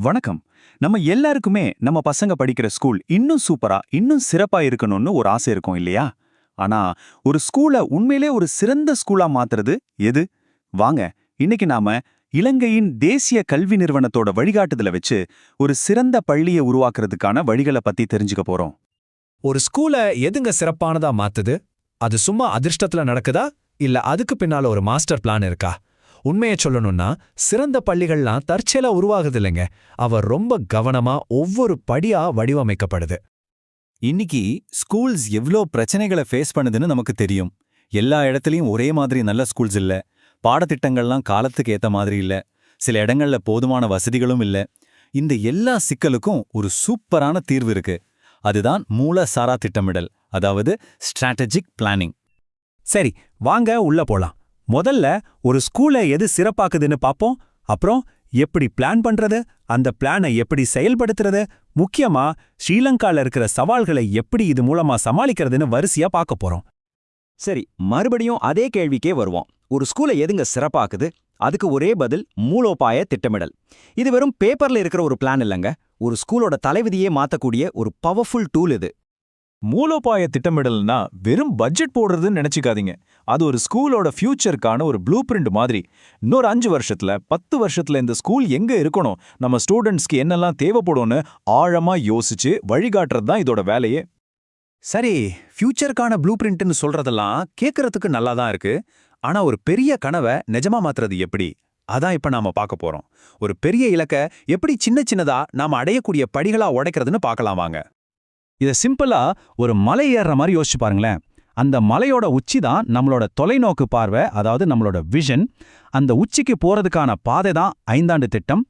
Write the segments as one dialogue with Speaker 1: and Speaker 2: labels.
Speaker 1: வணக்கம். நம்ம எல்லாருக்குமே நம்ம பசங்க படிக்கிற ஸ்கூல் இன்னும் சூப்பரா இன்னும் சிறப்பா இருக்கணும்னு ஒரு ஆசை இருக்கும் இல்லையா? ஆனா ஒரு ஸ்கூலை உண்மையிலே ஒரு சிறந்த ஸ்கூலா மாத்துறது எது? வாங்க இன்னைக்கு நாம இலங்கையின் தேசிய கல்வி நிறுவனத்தோட வழிகாட்டுதல வச்சு ஒரு சிறந்த பள்ளியை உருவாக்குறதுக்கான வழிகளை பத்தி தெரிஞ்சுக்க போறோம்.
Speaker 2: ஒரு ஸ்கூலை எதுங்க சிறப்பானதா மாத்துது? அது சும்மா அதிர்ஷ்டத்துல நடக்குதா? இல்ல அதுக்கு பின்னால ஒரு மாஸ்டர் பிளான் இருக்கா? உண்மையை சொல்லணும்னா சிறந்த பள்ளிகள்லாம் தற்செயலா உருவாகுது இல்லைங்க அவ ரொம்ப கவனமா ஒவ்வொரு படியா வடிவமைக்கப்படுது.
Speaker 3: இன்னைக்கு ஸ்கூல்ஸ் எவ்ளோ பிரச்சனைகளை ஃபேஸ் பண்ணுதுன்னு நமக்கு தெரியும். எல்லா இடத்துலயும் ஒரே மாதிரி நல்ல ஸ்கூல்ஸ் இல்ல. பாடத்திட்டங்கள்லாம் காலத்துக்கு ஏத்த மாதிரி இல்ல. சில இடங்கள்ல போதுமான வசதிகளும் இல்ல. இந்த எல்லா சிக்கலுக்கும் ஒரு சூப்பரான தீர்வு இருக்கு. அதுதான் மூல சாரா திட்டமிடல் அதாவது ஸ்ட்ராட்டஜிக் பிளானிங்.
Speaker 2: சரி வாங்க உள்ள போலாம். முதல்ல ஒரு ஸ்கூலை எது சிறப்பாக்குதுன்னு பாப்போம். அப்புறம் எப்படி பிளான் பண்றது அந்த பிளானை எப்படி செயல்படுத்துறது முக்கியமா ஸ்ரீலங்கால இருக்கிற சவால்களை எப்படி இது மூலமா சமாளிக்கிறதுன்னு வரிசையா பார்க்க போறோம்.
Speaker 4: சரி மறுபடியும் அதே கேள்விக்கே வருவோம். ஒரு ஸ்கூலை எதுங்க சிறப்பாக்குது? அதுக்கு ஒரே பதில் மூலோபாய திட்டமிடல். இது வெறும் பேப்பர்ல இருக்கிற ஒரு பிளான் இல்லைங்க. ஒரு ஸ்கூலோட தலைவிதியே மாத்தக்கூடிய ஒரு பவர்ஃபுல் டூல் இது.
Speaker 1: மூலோபாய திட்டமிடல்னா வெறும் பட்ஜெட் போடுறதுன்னு நினைச்சுக்காதீங்க. அது ஒரு ஸ்கூலோட ஃபியூச்சருக்கான ஒரு ப்ளூ பிரிண்ட் மாதிரி. இன்னொரு அஞ்சு வருஷத்துல பத்து வருஷத்துல இந்த ஸ்கூல் எங்க இருக்கணும்? நம்ம ஸ்டூடெண்ட்ஸ்க்கு என்னெல்லாம் தேவைப்படும்னு ஆழமா யோசிச்சு வழிகாட்டுறது தான் இதோட வேலையே.
Speaker 2: சரி ஃபியூச்சருக்கான ப்ளூ பிரிண்ட்னு சொல்றதெல்லாம் கேட்கறதுக்கு நல்லா தான் இருக்கு. ஆனா ஒரு பெரிய கனவை நிஜமா மாத்துறது எப்படி? அதான் இப்ப நாம பார்க்க போறோம். ஒரு பெரிய இலக்க எப்படி சின்ன சின்னதா நாம அடையக்கூடிய படிகளா உடைக்கிறதுன்னு பார்க்கலாம் வாங்க. இத சிம்பிளா ஒரு மலை ஏறுற மாதிரி யோசிச்சு பாருங்களேன். அந்த மலையோட உச்சி தான் நம்மளோட தொலைநோக்கு பார்வை அதாவது நம்மளோட விஷன் அந்த உச்சிக்கு போறதுக்கான பாதை தான் ஐந்தாண்டு திட்டம்.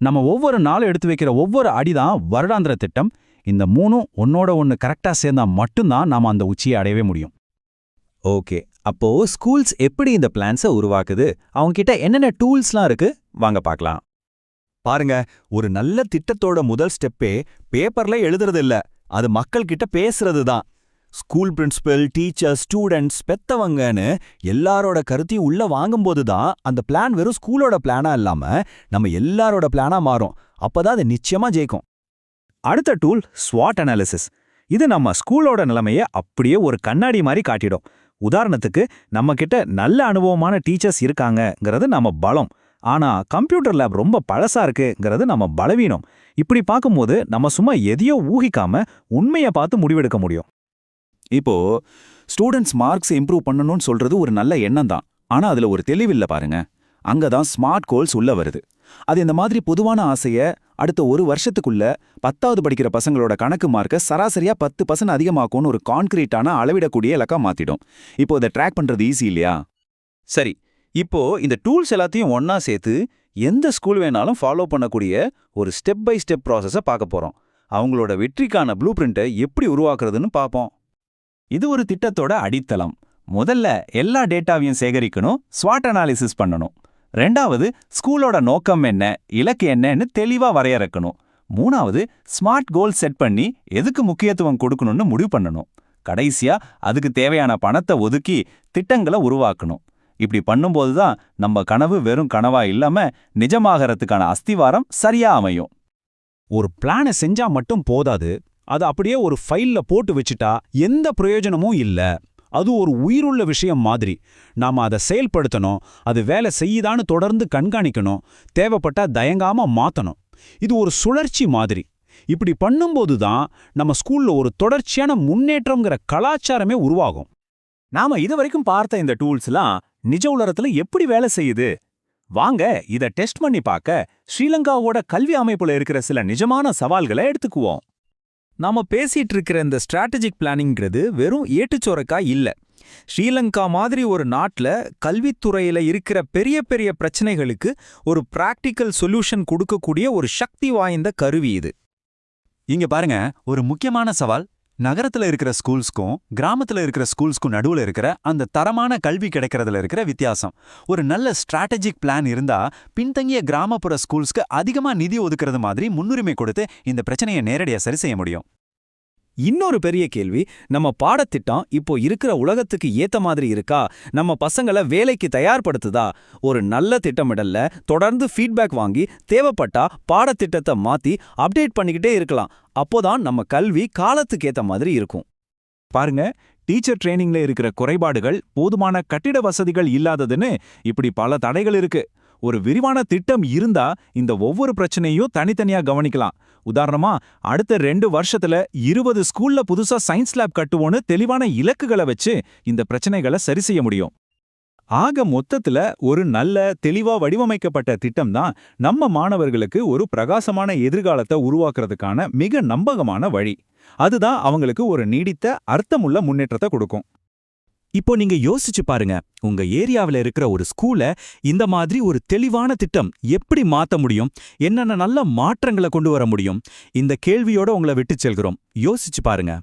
Speaker 2: நம்ம ஒவ்வொரு நாளும் எடுத்து வைக்கிற ஒவ்வொரு அடி தான் வருடாந்திர திட்டம். இந்த மூணும் ஒன்னோட ஒன்று கரெக்டா சேர்ந்தா மட்டும்தான் நாம அந்த உச்சியை அடையவே முடியும்.
Speaker 3: ஓகே. அப்போ ஸ்கூல்ஸ் எப்படி இந்த பிளான்ஸை உருவாக்குது? அவங்க கிட்ட என்னென்ன டூல்ஸ்லாம் இருக்கு? வாங்க பார்க்கலாம். பாருங்க ஒரு நல்ல திட்டத்தோட முதல் ஸ்டெப்பே பேப்பர்ல எழுதுறது இல்ல. அது மக்கள்கிட்ட பேசுறது தான் ஸ்கூல் பிரின்சிபல் டீச்சர் ஸ்டூடெண்ட்ஸ் பெத்தவங்கன்னு எல்லாரோட கருத்தையும் உள்ள வாங்கும்போது தான் அந்த பிளான் வெறும் ஸ்கூலோட பிளானா இல்லாம நம்ம எல்லாரோட பிளானா மாறும். அப்பதான் அது நிச்சயமா ஜெயிக்கும்.
Speaker 2: அடுத்த டூல் ஸ்வாட் அனாலிசிஸ் இது நம்ம ஸ்கூலோட நிலைமையை அப்படியே ஒரு கண்ணாடி மாதிரி காட்டிடும். உதாரணத்துக்கு நம்ம கிட்ட நல்ல அனுபவமான டீச்சர்ஸ் இருக்காங்கங்கிறது நம்ம பலம். ஆனா கம்ப்யூட்டர் லேப் ரொம்ப பழசா இருக்குங்கிறது நம்ம பலவீனம். இப்படி பார்க்கும்போது நம்ம சும்மா எதையோ ஊகிக்காம உண்மையை பார்த்து முடிவெடுக்க முடியும்.
Speaker 1: இப்போ ஸ்டூடெண்ட்ஸ் மார்க்ஸ் இம்ப்ரூவ் பண்ணணும்னு சொல்றது ஒரு நல்ல எண்ணம் தான். ஆனா அதுல ஒரு தெளிவில்ல பாருங்க. அங்கதான் ஸ்மார்ட் கோல்ஸ் உள்ள வருது. அது இந்த மாதிரி பொதுவான ஆசைய அடுத்த ஒரு வருஷத்துக்குள்ள பத்தாவது படிக்கிற பசங்களோட கணக்கு மார்க்க சராசரியா பத்து பர்சன்ட் அதிகமாக்கும்னு ஒரு கான்கிரீட்டான அளவிடக்கூடிய இலக்கா மாத்திடும். இப்போ இதை ட்ராக் பண்றது ஈஸி இல்லையா? சரி இப்போ இந்த டூல்ஸ் எல்லாத்தையும் ஒன்னா சேர்த்து எந்த ஸ்கூல் வேணாலும் ஃபாலோ பண்ணக்கூடிய ஒரு ஸ்டெப் பை ஸ்டெப் ப்ராசஸை பார்க்க போறோம். அவங்களோட வெற்றிக்கான ப்ளூ பிரிண்ட்டை எப்படி உருவாக்குறதுன்னு பார்ப்போம். இது ஒரு திட்டத்தோட அடித்தளம். முதல்ல எல்லா டேட்டாவையும் சேகரிக்கணும் ஸ்வாட் அனாலிசிஸ் பண்ணணும். ரெண்டாவது ஸ்கூலோட நோக்கம் என்ன இலக்கு என்னன்னு தெளிவா வரையறுக்கணும். மூணாவது ஸ்மார்ட் கோல் செட் பண்ணி எதுக்கு முக்கியத்துவம் கொடுக்கணும்னு முடிவு பண்ணணும். கடைசியா அதுக்கு தேவையான பணத்தை ஒதுக்கி திட்டங்களை உருவாக்கணும். இப்படி பண்ணும்போது தான் நம்ம கனவு வெறும் கனவா இல்லாம நிஜமாகறதுக்கான அஸ்திவாரம் சரியா அமையும்.
Speaker 2: ஒரு பிளானை செஞ்சா மட்டும் போதாது. அது அப்படியே ஒரு ஃபைல்ல போட்டு வச்சுட்டா எந்த பிரயோஜனமும் இல்ல. அது ஒரு உயிருள்ள விஷயம் மாதிரி. நாம அதை செயல்படுத்தணும். அது வேலை செய்யுதான்னு தொடர்ந்து கண்காணிக்கணும். தேவைப்பட்டா தயங்காம மாத்தணும். இது ஒரு சுழற்சி மாதிரி. இப்படி பண்ணும்போது தான் நம்ம ஸ்கூல்ல ஒரு தொடர்ச்சியான முன்னேற்றம்ங்கிற கலாச்சாரமே உருவாகும்.
Speaker 1: நாம இதுவரைக்கும் பார்த்த இந்த டூல்ஸ்லாம் நிஜ உலகத்துல எப்படி வேலை செய்யுது? வாங்க இத டெஸ்ட் பண்ணி பார்க்க ஸ்ரீலங்காவோட கல்வி அமைப்புல இருக்கிற சில நிஜமான சவால்களை எடுத்துக்குவோம்.
Speaker 5: நாம பேசிட்டு இருக்கிற இந்த ஸ்ட்ராட்டஜிக் பிளானிங்கிறது வெறும் ஏட்டுச்சோரக்கா இல்ல. ஸ்ரீலங்கா மாதிரி ஒரு நாட்டுல கல்வித்துறையில் இருக்கிற பெரிய பெரிய பிரச்சனைகளுக்கு ஒரு பிராக்டிக்கல் சொல்யூஷன் கொடுக்கக்கூடிய ஒரு சக்தி வாய்ந்த கருவி இது.
Speaker 1: இங்க பாருங்க ஒரு முக்கியமான சவால். நகரத்துல இருக்கிற ஸ்கூல்ஸ்க்கும் கிராமத்துல இருக்கிற ஸ்கூல்ஸ்க்கும் நடுவுல இருக்கிற அந்த தரமான கல்வி கிடைக்கிறதுல இருக்கிற வித்தியாசம். ஒரு நல்ல ஸ்ட்ராட்டஜிக் பிளான் இருந்தா பின்தங்கிய கிராமப்புற ஸ்கூல்ஸ்க்கு அதிகமா நிதி ஒதுக்குறது மாதிரி முன்னுரிமை கொடுத்து இந்த பிரச்சனையை நேரடியா சரி செய்ய முடியும்.
Speaker 5: இன்னொரு பெரிய கேள்வி நம்ம பாடத்திட்டம் இப்போ இருக்கிற உலகத்துக்கு ஏத்த மாதிரி இருக்கா? நம்ம பசங்கள வேலைக்கு தயார்படுத்துதா? ஒரு நல்ல திட்டமிடல்ல தொடர்ந்து ஃபீட்பேக் வாங்கி தேவைப்பட்டா பாடத்திட்டத்தை மாத்தி அப்டேட் பண்ணிக்கிட்டே இருக்கலாம். அப்போதான் நம்ம கல்வி காலத்துக்கு ஏத்த மாதிரி இருக்கும்.
Speaker 1: பாருங்க டீச்சர் ட்ரைனிங்ல இருக்கிற குறைபாடுகள் போதுமான கட்டிட வசதிகள் இல்லாததுன்னு இப்படி பல தடைகள் இருக்கு. ஒரு விரிவான திட்டம் இருந்தா இந்த ஒவ்வொரு பிரச்சனையும் தனித்தனியா கவனிக்கலாம். உதாரணமா அடுத்த ரெண்டு வருஷத்துல இருபது ஸ்கூல்ல புதுசா சயின்ஸ் லேப் கட்டுவோன்னு தெளிவான இலக்குகளை வச்சு இந்த பிரச்சனைகளை சரி செய்ய முடியும். ஆக மொத்தத்துல ஒரு நல்ல தெளிவா வடிவமைக்கப்பட்ட திட்டம் தான் நம்ம மாணவர்களுக்கு ஒரு பிரகாசமான எதிர்காலத்தை உருவாக்குறதுக்கான மிக நம்பகமான வழி. அதுதான் அவங்களுக்கு ஒரு நீடித்த அர்த்தமுள்ள முன்னேற்றத்தை கொடுக்கும்.
Speaker 3: இப்போ நீங்க யோசிச்சு பாருங்க. உங்க ஏரியாவுல இருக்கிற ஒரு ஸ்கூல இந்த மாதிரி ஒரு தெளிவான திட்டம் எப்படி மாத்த முடியும்? என்னென்ன நல்ல மாற்றங்களை கொண்டு வர முடியும்? இந்த கேள்வியோட உங்களை விட்டு செல்கிறோம். யோசிச்சு பாருங்க.